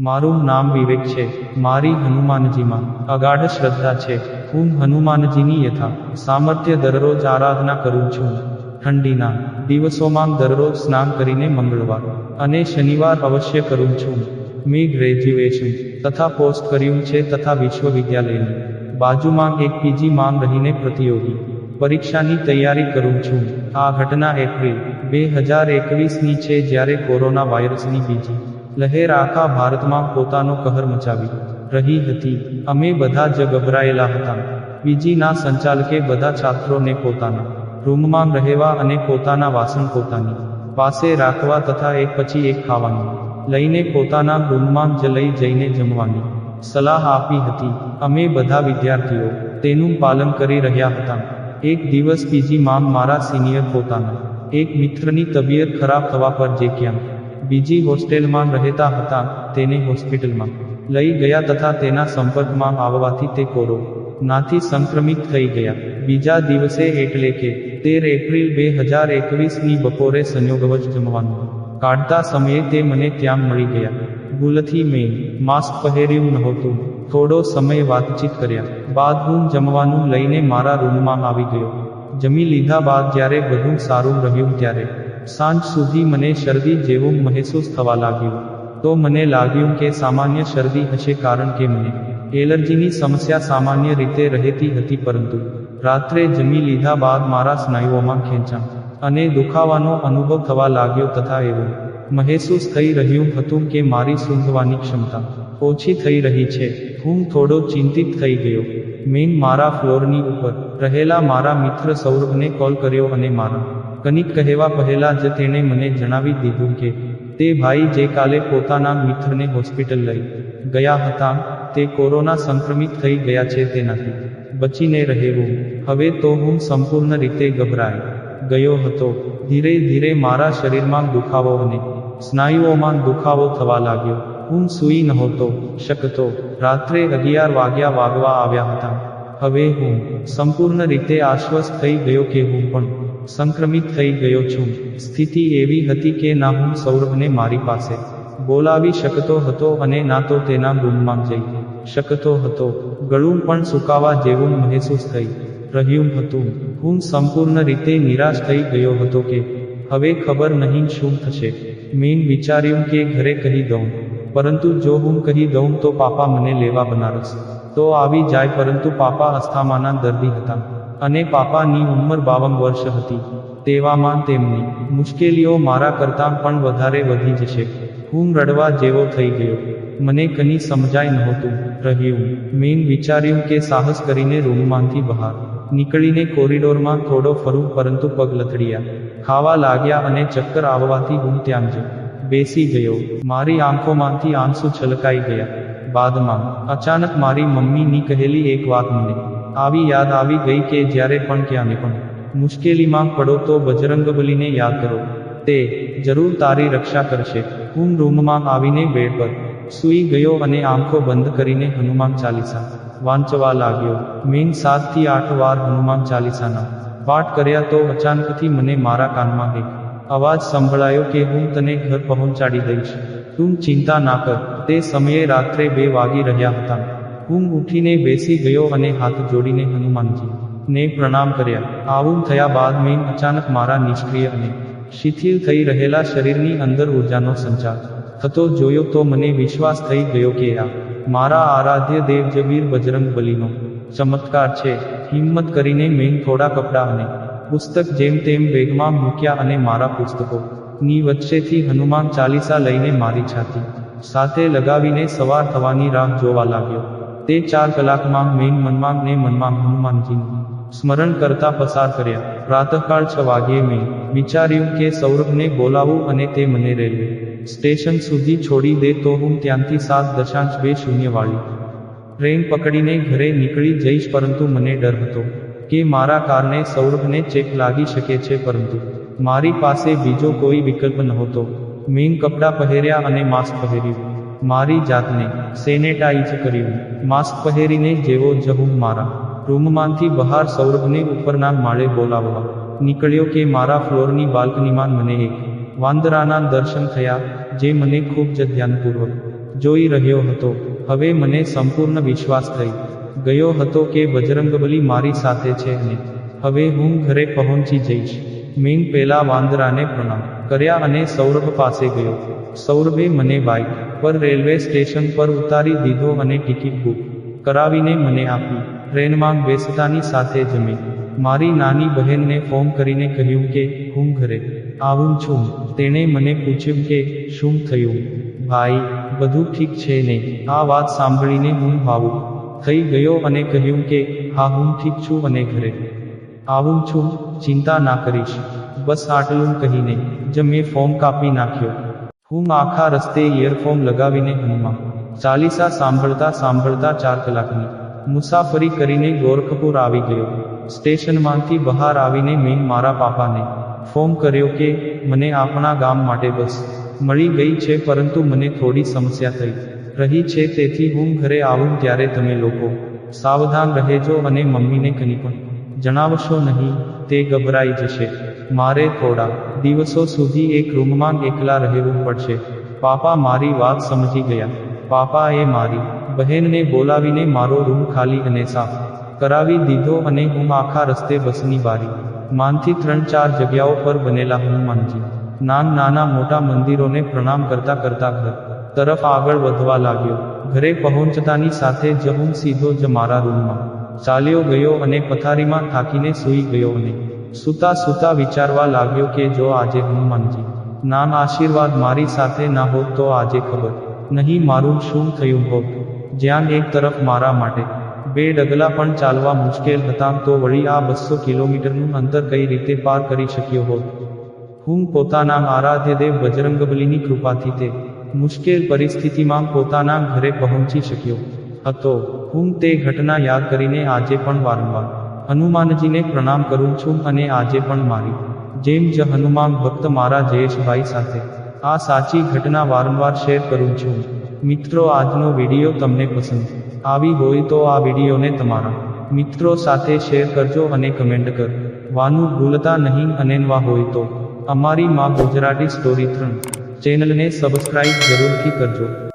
મારું નામ વિવેક છે. મારી હનુમાનજીમાં અગાઢ શ્રદ્ધા છે. હું હનુમાનજીની યથા સામર્થ્ય દરરોજ આરાધના કરું છું. ઠંડીના દિવસોમાં દરરોજ સ્નાન કરીને મંગળવાર અને શનિવાર અવશ્ય કરું છું. મેં ગ્રેજ્યુએશન તથા પોસ્ટ કર્યું છે તથા વિશ્વવિદ્યાલયની બાજુમાં એક પીજી માં રહીને પ્રતિયોગી પરીક્ષાની તૈયારી કરું છું. આ ઘટના એપ્રિલ બે હજાર એકવીસની છે જ્યારે કોરોના વાયરસની બીજી લહેર આખા ભારતમાં પોતાનો કહર મચાવી રહી હતી. અમે બધા જ ગભરાયેલા હતા. પીજીના સંચાલકે બધા છાત્રોને પોતાના રૂમમાં રહેવા અને પોતાના વાસણ પોતાની પાસે રાખવા તથા એક પછી એક ખાવાનું લઈને પોતાના રૂમમાં જ લઈ જઈને જમવાની સલાહ આપી હતી. અમે બધા વિદ્યાર્થીઓ તેનું પાલન કરી રહ્યા હતા. એક દિવસ પીજીમાં મારા સિનિયર પોતાના એક મિત્રની તબિયત ખરાબ થવા પર જે ક્યાં. બીજી હોસ્ટેલમાં રહેતા હતા, તેને હોસ્પિટલમાં લઈ ગયા તથા તેના સંપર્કમાં આવવાથી તે કોરો નાથી સંક્રમિત થઈ ગયા. બીજા દિવસે એટલે કે તેર એપ્રિલ બે હજાર એકવીસની બપોરે સંયોગવશ જમવાનું કાઢતા સમયે તે મને ત્યાં મળી ગયા. ભૂલથી મેં માસ્ક પહેર્યું નહોતું. થોડો સમય વાતચીત કર્યા. બાદ હું જમવાનું લઈને મારા રૂમમાં આવી ગયો. જમી લીધા બાદ જ્યારે બધું સારું રહ્યું ત્યારે સાંજ સુધી મને શરદી જેવું મહેસૂસ થવા લાગ્યું. તો મને લાગ્યું કે સામાન્ય શરદી હશે કારણ કે મને એલર્જીની સમસ્યા સામાન્ય રીતે રહેતી હતી પરંતુ રાત્રે જમી લીધા બાદ મારા સ્નાયુઓમાં ખેંચાણ અને દુખાવાનો અનુભવ થવા લાગ્યો તથા એવું મહેસૂસ થઈ રહ્યું હતું કે મારી સૂંઘવાની ક્ષમતા ઓછી થઈ રહી છે. હું થોડો ચિંતિત થઈ ગયો. મેં મારા ફ્લોરની ઉપર, રહેલા મારા મિત્ર સૌરભને કોલ કર્યો અને મારા કનિક કહેવા પહેલા જ તેણે મને જણાવી દીધું કે, તે ભાઈ જે કાલે પોતાના મિત્રને હોસ્પિટલ લઈ ગયા હતા, તે કોરોના સંક્રમિત થઈ ગયા છે તેનાથી બચીને રહેવું. હવે તો હું સંપૂર્ણ રીતે ગભરાય ગયો હતો. ધીરે ધીરે મારા શરીરમાં દુખાવો અને સ્નાયુઓમાં દુખાવો થવા લાગ્યો. હું સૂઈ નહોતો શકતો. રાત્રે અગિયાર વાગ્યા વાગવા આવ્યા હતા. હવે હું સંપૂર્ણ રીતે આશ્વસ્ત થઈ ગયો કે હું પણ સંક્રમિત થઈ ગયો છું. સ્થિતિ એવી હતી કે ના હું સૌરભને મારી પાસે બોલાવી શકતો હતો અને ના તો તેના રૂમમાં જઈ શકતો હતો. ગળું પણ સુકાવા જેવું મહેસૂસ થઈ રહ્યું હતું. હું સંપૂર્ણ રીતે નિરાશ થઈ ગયો હતો કે હવે ખબર નહીં શું થશે. મેં વિચાર્યું કે ઘરે કહી દઉં. પરંતુ જો હું કહી દઉં તો પાપા મને લેવા બનારસ. તો આવી જાય પરંતુ પાપા અસ્થામાના દર્દી હતા. અને પાપાની ઉંમર બાવન વર્ષ હતી. તેવામાં તેમની મુશ્કેલીઓ મારા કરતાં પણ વધારે વધી જશે. હું રડવા જેવો થઈ ગયો. મને કની સમજાય નહોતું. રહ્યું. મેં વિચાર્યું કે સાહસ કરીને રૂમમાંથી બહાર નીકળીને કોરિડોરમાં થોડો ફરું પરંતુ પગ લથડિયા. ખાવા લાગ્યા અને ચક્કર આવવાથી હું ત્યાં જ બેસી ગયો. મારી આંખોમાંથી આંસુ છલકાઈ ગયા. બાદમાં, અચાનક મારી મમ્મીની કહેલી એક વાત મને. આવી યાદ આવી ગઈ કે જ્યારે પણ ક્યાંને પણ. મુશ્કેલીમાં પડો તો બજરંગબલીને યાદ કરો. તે, જરૂર તારી રક્ષા કરશે. હું રૂમમાં આવીને બેડ પર સૂઈ ગયો અને આંખો બંધ કરીને હનુમાન ચાલીસા વાંચવા લાગ્યો. મેં સાતથી આઠ વાર હનુમાન ચાલીસાના પાઠ કર્યા તો અચાનકથી મને મારા કાનમાં એક અવાજ સંભળાયો કે હું તને ઘર પહોંચાડી દઈશ. તું ચિંતા ના કર. તે સમયે રાત્રે બે વાગી રહ્યા હતા. હું ઉઠીને બેસી ગયો અને હાથ જોડીને હનુમાનજી ને પ્રણામ કર્યા. આવું થયા બાદ મેં અચાનક મારા નિષ્ક્રિય અને શિથિલ થઈ રહેલા શરીરની અંદર ઉર્જાનો સંચાર થતો જોયો તો મને વિશ્વાસ થઈ ગયો કે આ મારા આરાધ્ય દેવ જબીર બજરંગ બલીનો ચમત્કાર છે. હિંમત કરીને મેં થોડા કપડાં અને પુસ્તક જેમ તેમ બેગમાં મૂક્યા અને મારા પુસ્તકો, ની વચ્ચેથી હનુમાન ચાલીસા લઈને મારી છાતી, સાથે લગાવીને સવાર થવાની રાહ જોવા લાગ્યો. તે ચાર કલાકમાં મેં મનમાં ને મનમાં હનુમાનજીનું સ્મરણ કરતા પસાર કર્યા. પ્રાતઃકાળ છ વાગ્યે મેં વિચાર્યું કે સૌરભને બોલાવું અને તે મને રેલવે સ્ટેશન સુધી છોડી દે તો હું ત્યાંથી સાત દશાંશ બે શૂન્ય વાળી ટ્રેન પકડીને ઘરે નીકળી જઈશ, પરંતુ મને ડર હતો. કે મારા કારને સૌરભને ચેક લાગી શકે છે પરંતુ મારી પાસે બીજો કોઈ વિકલ્પ નહોતો. મેં કપડાં પહેર્યા અને માસ્ક પહેર્યું. મારી જાતને સેનેટાઈઝ કર્યું. માસ્ક પહેરીને જેવો જ મારા રૂમમાંથી બહાર સૌરભને ઉપરના માળે બોલાવવા નીકળ્યો કે મારા ફ્લોરની બાલ્કનીમાં મને એક વાંદરાના દર્શન થયા, જે મને ખૂબ જ ધ્યાનપૂર્વક જોઈ રહ્યો હતો. હવે મને સંપૂર્ણ વિશ્વાસ થઈ ગયો હતો કે બજરંગબલી મારી સાથે છે અને હવે હું ઘરે પહોંચી જઈશ. મેં પેલા વાંદરાને પ્રણામ કર્યા અને સૌરભ પાસે ગયો. સૌરભે મને બાઇક પર રેલવે સ્ટેશન પર ઉતારી દીધો અને ટિકિટ બુક કરાવીને મને આપી. ટ્રેનમાં બેસતાની સાથે જમી મારી નાની બહેનને ફોન કરીને કહ્યું કે, હું ઘરે આવું છું. તેણે મને પૂછ્યું કે, શું થયું? ભાઈ, બધું ઠીક છે ને. આ વાત સાંભળીને હું ભાવુક થઈ ગયો અને કહ્યું કે, હા, હું ઠીક છું અને ઘરે. આવું છું, ચિંતા ના કરીશ. બસ આટલું કહીને જ મેં ફોન કાપી નાખ્યો. હું આખા રસ્તે ઇયરફોન લગાવીને હનુમાન ચાલીસા સાંભળતા સાંભળતા ચાર કલાકની. મુસાફરી કરીને ગોરખપુર આવી ગયો. સ્ટેશનમાંથી બહાર આવીને મેં મારા પાપાને ફોન કર્યો કે, મને આપણા ગામ માટે બસ. મળી ગઈ છે, પરંતુ મને થોડી સમસ્યા થઈ. રહી છે, તેથી હું ઘરે આવું ત્યારે તમે લોકો સાવધાન રહેજો અને મમ્મીને કંઈ પણ જણાવશો નહીં, તે ગભરાઈ જશે. મારે થોડા દિવસો સુધી એક રૂમમાં એકલા રહેવું પડશે. પાપા મારી વાત સમજી ગયા. પાપાએ મારી બહેનને બોલાવીને મારો રૂમ ખાલી અને સાફ કરાવી દીધો અને હું આખા રસ્તે બસની બારી માનથી ત્રણ ચાર જગ્યાઓ પર બનેલા હનુમાનજી નાન નાના મોટા મંદિરોને પ્રણામ કરતા કરતા ઘર તરફ આગળ વધવા લાગ્યો. ઘરે પહોંચતાની સાથે જ હું સીધો જ મારા રૂમમાં ચાલ્યો ગયો અને પથારીમાં થાકીને સૂઈ ગયો અને સૂતા સૂતા વિચારવા લાગ્યો કે જો આજે હનુમાનજી નાન આશીર્વાદ મારી સાથે ના હોત તો આજે ખબર. નહીં, મારું શું થયું હોત? જ્યાં એક તરફ મારા માટે બે ડગલા પણ ચાલવા મુશ્કેલ હતા, તો વળી આ બસો કિલોમીટરનું અંતર કઈ રીતે પાર કરી શક્યો હોત? હું પોતાના આરાધ્ય દેવ બજરંગબલીની કૃપાથી તે મુશ્કેલ પરિસ્થિતિમાં પોતાના ઘરે પહોંચી શક્યો હતો. હું તે ઘટના યાદ કરીને આજે પણ વારંવાર હનુમાનજીને પ્રણામ કરું છું અને આજે પણ મારી જેમ જ હનુમાન ભક્ત મારા જયેશભાઈ સાથે આ સાચી ઘટના વારંવાર શેર કરું છું. મિત્રો, આજનો વીડિયો તમને પસંદ આવી હોય તો આ વિડીયોને તમારા મિત્રો સાથે શેર કરજો અને કમેન્ટ કર. વાનું ભૂલતા નહીં અને નવા હોય તો અમારી માં ગુજરાતી સ્ટોરી ત્રણ ચેનલને સબસ્ક્રાઇબ જરૂરથી કરજો.